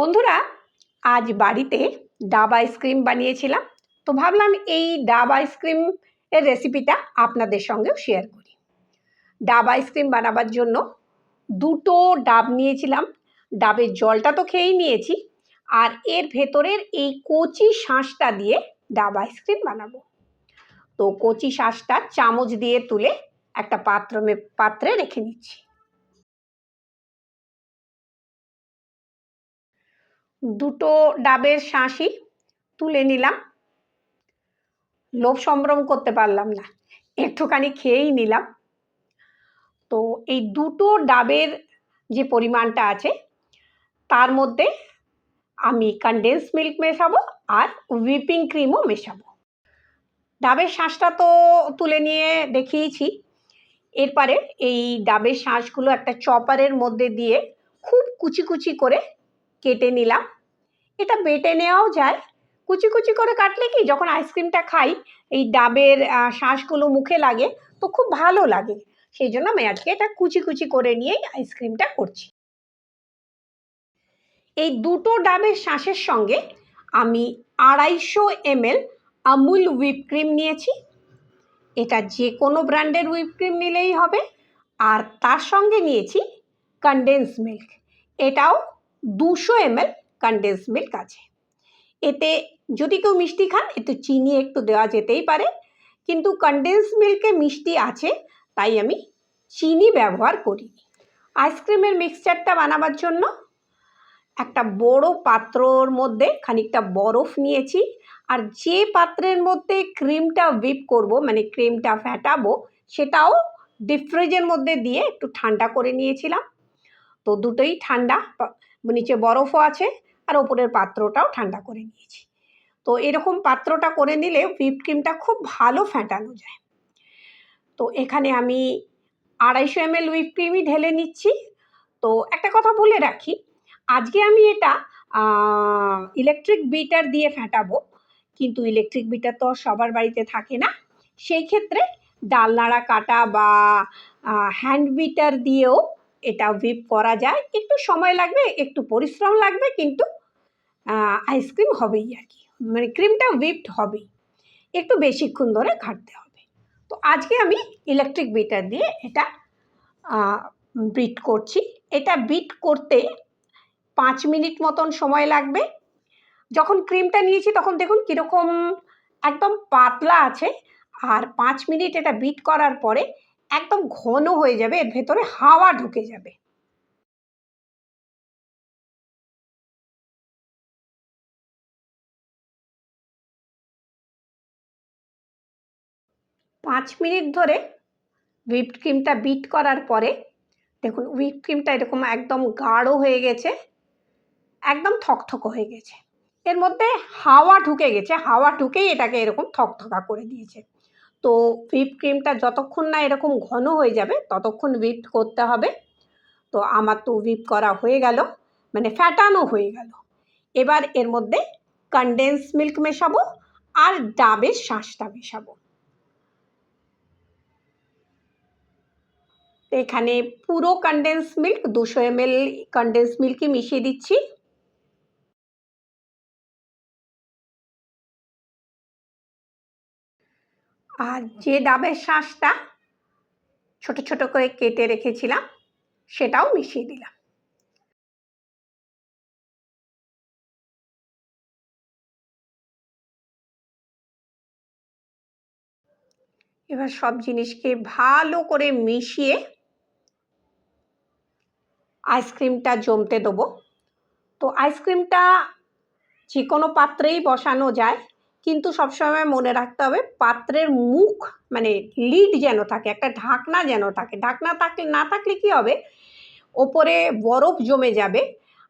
বন্ধুরা, আজ বাড়িতে ডাব আইসক্রিম বানিয়েছিলাম। তো ভাবলাম এই ডাব আইসক্রিম এর রেসিপিটা আপনাদের সঙ্গেও শেয়ার করি। ডাব আইসক্রিম বানাবার জন্য দুটো ডাব নিয়েছিলাম। ডাবের জলটা তো খেয়েই নিয়েছি। আর এর ভেতরের এই কচি শাঁসটা দিয়ে ডাব আইসক্রিম বানাবো। তো কচি শাঁসটা চামচ দিয়ে তুলে একটা পাত্র পাত্রে রেখে নিচ্ছি দুটো ডাবের শাঁসই তুলে নিলাম। লোভ সম্ভ্রম করতে পারলাম না, একটুখানি খেয়েই নিলাম। তো এই দুটো ডাবের যে পরিমাণটা আছে, তার মধ্যে আমি কনডেন্স মিল্ক মেশাবো আর হুইপিং ক্রিমও মেশাবো। ডাবের শাঁসটা তো তুলে নিয়ে দেখিয়েছি। এরপরে এই ডাবের শাঁসগুলো একটা চপারের মধ্যে দিয়ে খুব কুচি কুচি করে কেটে নিলাম। এটা বেটে নেওয়াও যায়। কুচি কুচি করে কাটলে কি যখন আইসক্রিমটা খাই, এই ডাবের শাঁসগুলো মুখে লাগে তো খুব ভালো লাগে। সেই জন্য আমি আজকে এটা কুচি কুচি করে নিয়েই আইসক্রিমটা করছি। এই দুটো ডাবের শাঁসের সঙ্গে আমি আড়াইশো এমএল আমুল হুইপ ক্রিম নিয়েছি। এটা যে কোনো ব্র্যান্ডের হুইপ ক্রিম নিলেই হবে। আর তার সঙ্গে নিয়েছি কনডেন্স মিল্ক এটাও দুশো এমএল কনডেন্স মিল্ক আছে। এতে যদি কেউ মিষ্টি খান এতে চিনি একটু দেওয়া যেতেই পারে। কিন্তু কনডেন্স মিল্কে মিষ্টি আছে, তাই আমি চিনি ব্যবহার করি আইসক্রিমের মিক্সচারটা বানাবার জন্য একটা বড় পাত্রর মধ্যে খানিকটা বরফ নিয়েছি। আর যে পাত্রের মধ্যে ক্রিমটা হুইপ করব মানে ক্রিমটা ফ্যাটাবো সেটাও ডিপ ফ্রিজের মধ্যে দিয়ে একটু ঠান্ডা করে নিয়েছিলাম। তো দুটোই ঠান্ডা নিচে বরফও আছে আর ওপরের পাত্রটাও ঠান্ডা করে নিয়েছি। তো এরকম পাত্রটা করে নিলে হুইপ ক্রিমটা খুব ভালো ফ্যাটানো যায়। তো এখানে আমি আড়াইশো এমএল হুইপ ক্রিমই ঢেলে নিচ্ছি। তো একটা কথা বলে রাখি, আজকে আমি এটা ইলেকট্রিক বিটার দিয়ে ফ্যাটাবো কিন্তু ইলেকট্রিক বিটার তো সবার বাড়িতে থাকে না। সেই ক্ষেত্রে ডালনাড়া কাটা বা হ্যান্ড বিটার দিয়েও এটা হুইপ করা যায়। একটু সময় লাগবে, একটু পরিশ্রম লাগবে, কিন্তু আইসক্রিম হবেই আর কি। মানে ক্রিমটা হুইপড হবেই। একটু বেশিক্ষণ ধরে ঘাটতে হবে। তো আজকে আমি ইলেকট্রিক বিটার দিয়ে এটা বিট করছি। এটা বিট করতে পাঁচ মিনিট মতন সময় লাগবে। যখন ক্রিমটা নিয়েছি তখন দেখুন কীরকম একদম পাতলা আছে। আর পাঁচ মিনিট এটা বিট করার পরে একদম ঘন হয়ে যাবে, এর ভেতরে হাওয়া ঢুকে যাবে। পাঁচ মিনিট ধরে হুইপড ক্রিমটা বিট করার পরে, দেখুন হুইপ ক্রিমটা এরকম একদম গাঢ় হয়ে গেছে, একদম থকথক হয়ে গেছে। এর মধ্যে হাওয়া ঢুকে গেছে, হাওয়া ঢুকেই এটাকে এরকম থকথকা করে দিয়েছে। তো হুইপ ক্রিমটা যতক্ষণ না এরকম ঘন হয়ে যাবে, ততক্ষণ হুইপ করতে হবে। তো আমার তো হুইপ করা হয়ে গেল মানে ফ্যাটানো হয়ে গেল। এবার এর মধ্যে কনডেন্স মিল্ক মেশাবো আর ডাবের শাঁসটা মেশাবো। এখানে পুরো কনডেন্স মিল্ক দুশো এমএল কনডেন্স মিল্কই মিশিয়ে দিচ্ছি। আর যে ডাবের শাঁসটা ছোট ছোট করে কেটে রেখেছিলাম, সেটাও মিশিয়ে দিলাম। এবার সব জিনিসকে ভালো করে মিশিয়ে আইসক্রিমটা জমতে দেবো। তো আইসক্রিমটা যে কোনো পাত্রেই বসানো যায় কিন্তু সবসময় মনে রাখতে হবে পাত্রের মুখ মানে লিড যেন থাকে, একটা ঢাকনা যেন থাকে। ঢাকনা থাকলে, না থাকলে কি হবে? ওপরে বরফ জমে যাবে।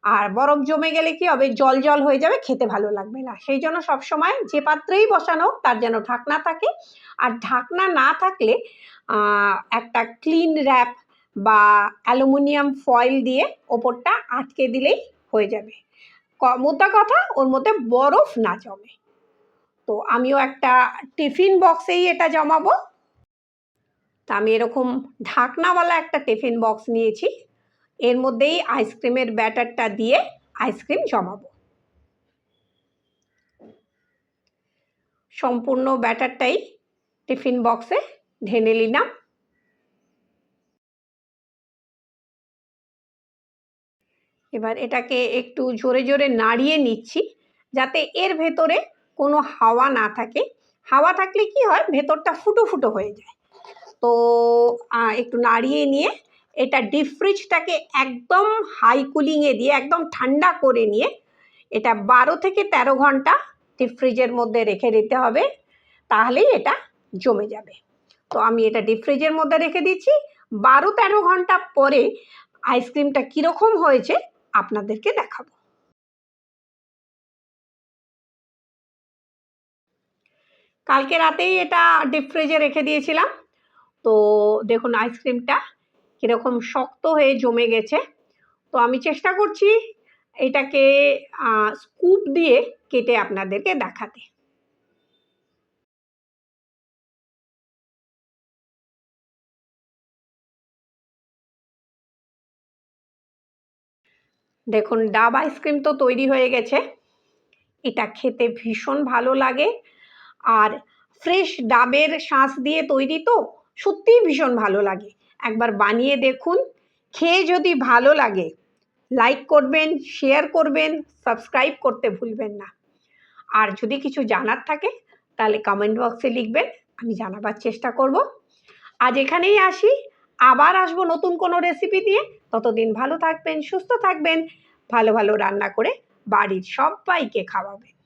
আর বরফ জমে গেলে কি হবে? জল জল হয়ে যাবে, খেতে ভালো লাগবে না। সেই জন্য সবসময় যে পাত্রেই বসানো তার যেন ঢাকনা থাকে। আর ঢাকনা না থাকলে একটা ক্লিন র্যাপ বা অ্যালুমিনিয়াম ফয়েল দিয়ে ওপরটা আটকে দিলেই হয়ে যাবে। মোদ্দা কথা, ওর মধ্যে বরফ না জমে। তো আমিও একটা টিফিন বক্সেই এটা জমাবো। তা আমি এরকম ঢাকনাওয়ালা একটা টিফিন বক্স নিয়েছি। এর মধ্যেই আইসক্রিমের ব্যাটারটা দিয়ে আইসক্রিম জমাবো। সম্পূর্ণ ব্যাটারটাই টিফিন বক্সে ঢেলে নিলাম। এবার এটাকে একটু জোরে জোরে নাড়িয়ে নিচ্ছি যাতে এর ভেতরে কোনো হাওয়া না থাকে। হাওয়া থাকলে কি হয়? ভেতরটা ফুটো ফুটো হয়ে যায়। তো একটু নাড়িয়ে নিয়ে এটা ডিপ ফ্রিজটাকে একদম হাই কুলিংয়ে দিয়ে, একদম ঠান্ডা করে নিয়ে এটা বারো থেকে তেরো ঘণ্টা ডিপ ফ্রিজের মধ্যে রেখে দিতে হবে। তাহলেই এটা জমে যাবে। তো আমি এটা ডিপ ফ্রিজের মধ্যে রেখে দিচ্ছি। বারো তেরো ঘণ্টা পরে আইসক্রিমটা কীরকম হয়েছে, আপনাদেরকে দেখাবো। কালকে রাতেই এটা ডিপ ফ্রিজে রেখে দিয়েছিলাম। তো দেখুন আইসক্রিমটা কীরকম শক্ত হয়ে জমে গেছে। তো আমি চেষ্টা করছি এটাকে স্কুপ দিয়ে কেটে আপনাদেরকে দেখাতে। দেখুন, ডাব আইসক্রিম তো তৈরি হয়ে গেছে। এটা খেতে ভীষণ ভালো লাগে। আর ফ্রেশ ডাবের শাঁস দিয়ে তৈরি তো সত্যিই ভীষণ ভালো লাগে। একবার বানিয়ে দেখুন, খেয়ে যদি ভালো লাগে লাইক করবেন শেয়ার করবেন সাবস্ক্রাইব করতে ভুলবেন না। আর যদি কিছু জানার থাকে, তাহলে কমেন্ট বক্সে লিখবেন, আমি জানাবার চেষ্টা করব। আজ এখানেই আসি, আবার আসব নতুন কোনো রেসিপি দিয়ে। ততদিন ভালো থাকবেন, সুস্থ থাকবেন, ভালো ভালো রান্না করে বাড়ির সবাইকে খাওয়াবেন।